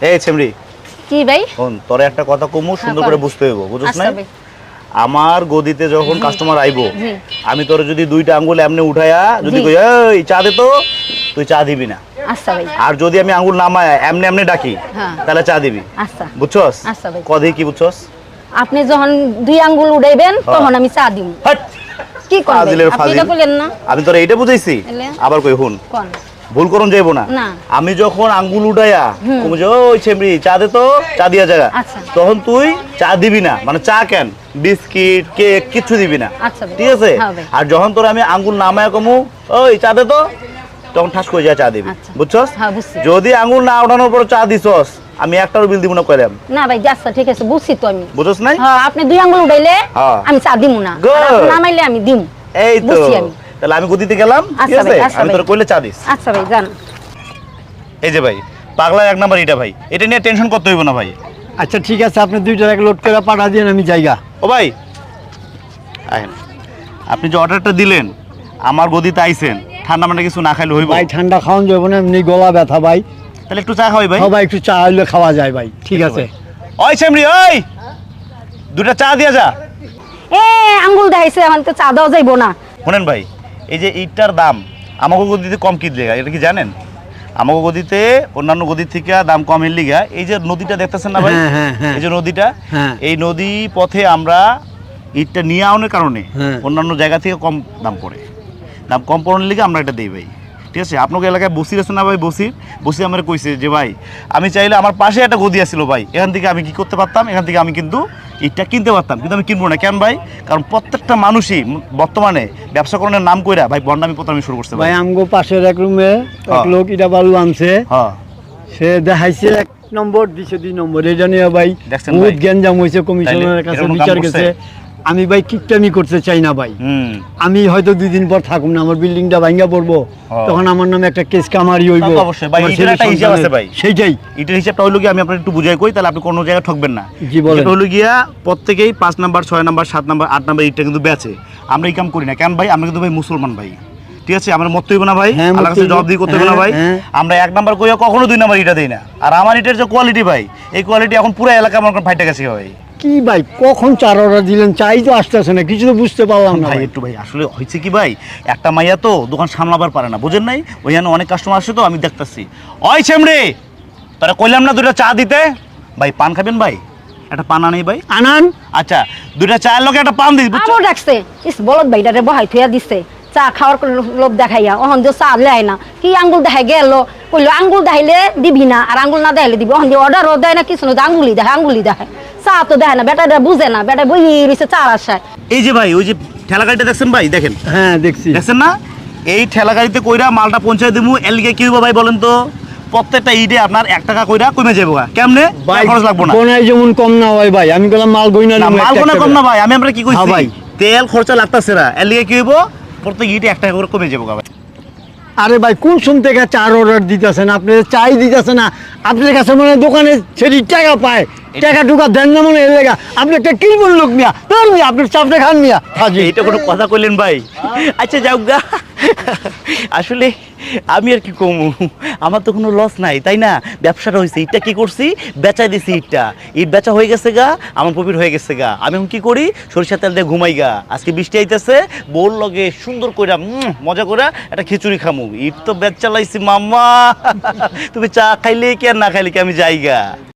এই ছেমরি কি ভাই? শোন তোরে একটা কথা কমু সুন্দর হ্যাঁ, করে বুঝতে হইব বুঝছ আচ্ছা না আমার গদিতে যখন কাস্টমার আইবো আমি তোরে যদি দুইটা আঙ্গুল এমনি উঠাইয়া যদি কই এই চা দে তো তুই চা দিবি না। আচ্ছা ভাই। আর যদি আমি আঙ্গুল নামায় এমনি এমনি ডাকি হ্যাঁ। তাহলে চা দিবি। আচ্ছা। বুঝছস? আচ্ছা ভাই। কদি কি বুঝছস? আপনি যখন দুই আঙ্গুল উড়াইবেন হ্যাঁ। তখন আমি চা দিব কি ফাজিলের আপনি। এটা বললেন না। আমি তোরে এইটা বুঝাইছি। আবার কই হুন। কোন? ভুল করুন যাইবো না। আমি যখন আঙ্গুল উঠাইয়া তুমি যে ওই ছেমরি চা দে তো চা দিয়া জায়গা আচ্ছা। তখন তুই চা দিবি না। মানে চা কেন? বিস্কিট কেক কিচ্ছু দিবি না। আচ্ছা ঠিক আছে? আর যখন তোর আমি আঙ্গুল নামায় কমু ওই চা দে তো তখন ঠাস করে যা চা দিবি। আচ্ছা। বুঝছস? হ্যাঁ, যদি আঙ্গুল না ওঠানোর পর চা দিছস আমি একটারও বিল দিব না কইলাম। না ভাই আচ্ছা ঠিক আছে বুঝছি তো আমি। বুঝছস নাই? হ্যাঁ আপনি দুই আঙ্গুল উড়াইলে হ্যাঁ। আমি চা দিব না। নামাইলে আমি দিম। এই তো। বুঝছি আমি। তাহলে আমি গদিতে গেলাম ঠিক আচ্ছা আছে আচ্ছা আমি তোর কইলে চা দিস। আচ্ছা ভাই জান। এই যে ভাই পাগলা এক নাম্বার এটা ভাই। এটা নিয়ে টেনশন করতে হইব না ভাই। আচ্ছা ঠিক আছে আপনি দুইটা এক লোড করে পাঠা দিন আমি জায়গা। ও ভাই আপনি যে অর্ডারটা দিলেন আমার গদিতে আইছেন ঠান্ডা মানে কিছু না খাইলে হইব। ভাই ঠান্ডা খাওয়ান যাব না এমনি গলা ব্যথা ভাই। তাহলে একটু চা খাওয়াই ভাই। সবাই একটু চা হইলে খাওয়া যায় ভাই। ঠিক আছে। ওই সেমরি ওই! দুটা চা দিয়া যা। এ আঙ্গুল দেখাইছে আমার তো চা দেওয়া যাইবো না। শোনেন ভাই এই যে ইটটার দাম আমাকে গদিতে কম কি লিগা এটা কি জানেন? আমাকে গদিতে অন্যান্য গদির থেকে দাম কমের লিগা এই যে নদীটা দেখতেছেন না ভাই? হ্যাঁ, হ্যাঁ, হ্যাঁ। এই যে নদীটা। এই নদী পথে আমরা ইটটা নিয়ে আনার কারণে। অন্যান্য জায়গা থেকে কম দাম পড়ে। দাম কম পড়ার লিগে আমরা এটা দিই ভাই। ঠিক আছে? আপনাকে এলাকায় বসির আছে না ভাই? বসির? বসি আমার কইছে যে ভাই আমি চাইলে আমার পাশে একটা গদি আছিল ভাই। এখান থেকে আমি কি করতে পারতাম? এখান থেকে আমি কিন্তু ইটটা কিনতে পারতাম কিন্তু আমি কিনবো না। কেন ভাই? কারণ প্রত্যেকটা মানুষই বর্তমানে ব্যবসা করানোর নাম কইরা ভাই বন্ডামি প্রতারণা শুরু করতে ভাই আঙ্গো আমগো পাশের এক রুমে এক হ্যাঁ। লোক ইটা বালু আনছে। হ্যাঁ। সে দেখাইছে এক নম্বর দিছে দুই নম্বর। এটা নিয়ে ভাই বহুত ভাই? গ্যাঞ্জাম হয়েছে কমিশনারের কাছে বিচার গেছে। আমি ভাই কিপটামি করতে চাই না ভাই। আমি হয়তো দুই দিন পর থাকুম না আমার বিল্ডিংটা ভাঙ্গা পড়ব। তখন আমার নামে একটা কেস কামারি হইব। অবশ্যই, ভাই, এটার একটা হিসাব আছে ভাই। সেইটাই। এটার হিসাবটা হইল কি আমি আপনার একটু বুঝাই কই তাহলে আপনি কোনো জায়গায় ঠকবেন না। জি, বলেন। হইল গিয়া প্রত্যেকেই পাঁচ নাম্বার ছয় নাম্বার সাত নাম্বার আট নাম্বার ইটটা কিন্তু বেচে। আমরা এই কাম করি না। কেন ভাই? আমরা কিন্তু ভাই মুসলমান ভাই। ঠিক আছে? আমরা মত হইব না ভাই। হ্যাঁ, আল্লাহর কাছে মত জবাব দিয়ে করতে হবে না হ্যাঁ, ভাই। হ্যাঁ। আমরা এক নাম্বার কইয়া কখনো দুই নাম্বার ইটা দেই না। আর আমার ইটের যে কোয়ালিটি ভাই এই কোয়ালিটি এখন পুরো এলাকা আমার ফাইটে গেছে ভাই। কি ভাই? কখন চার অর্ডার দিলেন? চাই তো আসতেছে না কিছু তো বুঝতে পারলাম না ভাই একটু ভাই আসলে হয়েছে কি ভাই? একটা মাইয়া তো দোকান সামলাবার পারে না বুঝেন নাই? ওইখানে অনেক কাস্টমার আসে তো আমি দেখতাছি। ওই ছেমরে তোরা কইলাম না দুইটা চা দিতে? ভাই পান খাবেন ভাই? একটা পান আনেই ভাই। আনান। আচ্ছা দুটা চায়ের লোকে একটা পান দিস বুঝছ? ডাকছে। ইস বলদ ভাইটারে বহাই থুয়া দিছে। চা খাওয়ার লোভ দেখাইয়া ওহন যে চা লেয় না। কি আঙ্গুল দেখাই গেল? কইলো আঙ্গুল দেখাইলে দিবি না আর আঙ্গুল না দেখাইলে দিবি। ওহন যে অর্ডারও দেয় না কিছু না আঙ্গুলি দেখায় আঙ্গুলি দেখায়। চা তো দেয় না বেটাটা বুঝে না বেটা বই রয়েছে চার আশায়। এই যে ভাই ওই যে ঠেলা গাড়িটা দেখছেন ভাই? দেখেন। হ্যাঁ দেখছি। দেখছেন না? এই ঠেলা গাড়িতে কইরা মালটা পৌঁছায় দিমু এলগে কি হইব ভাই বলেন তো? প্রত্যেকটা ইটে আপনার এক টাকা কইরা কমে যাব। কেমনে? ভাই খরচ লাগবো না। গোনায় যেমন কম না হয় ভাই আমি বললাম মাল গইনা না, মাল কোনা কম না ভাই আমি আমরা কি হ্যাঁ কইছি? ভাই। তেল খরচা লাগতাছে না এলগে কি হইব? প্রত্যেক ইটে এক টাকা করে কমে যাব ভাই। আরে ভাই কোন শুনতে গেছে চার অর্ডার দিতেছেন? আপনি চাই দিতেছে না আপনার কাছে মানে দোকানে সেটি টাকা পায়। টাকা টুকা দেন না মনে এর লেগা। আপনি একটা কি লোক মিয়া তোর মিয়া আপনার চাপটা খান মিয়া। এটা এইটা কোনো কথা কইলেন ভাই? আচ্ছা যাও গা। আসলে আমি আর কি কমু? আমার তো কোনো লস নাই তাই না? ব্যবসাটা হয়েছে ইটটা কি করছি? বেচাই দিছি ইটটা। ইট বেচা হয়ে গেছে গা আমার প্রফিট হয়ে গেছে গা। আমি এখন কি করি? সরিষা তেল দিয়ে ঘুমাই গা। আজকে বৃষ্টি আইতেছে বোর লগে সুন্দর উম, মজা করে একটা খিচুড়ি খামু। ইট তো বেচ চালাইছি মাম্মা। তুমি চা খাইলে কি আর না খাইলে কি আমি যাই গা?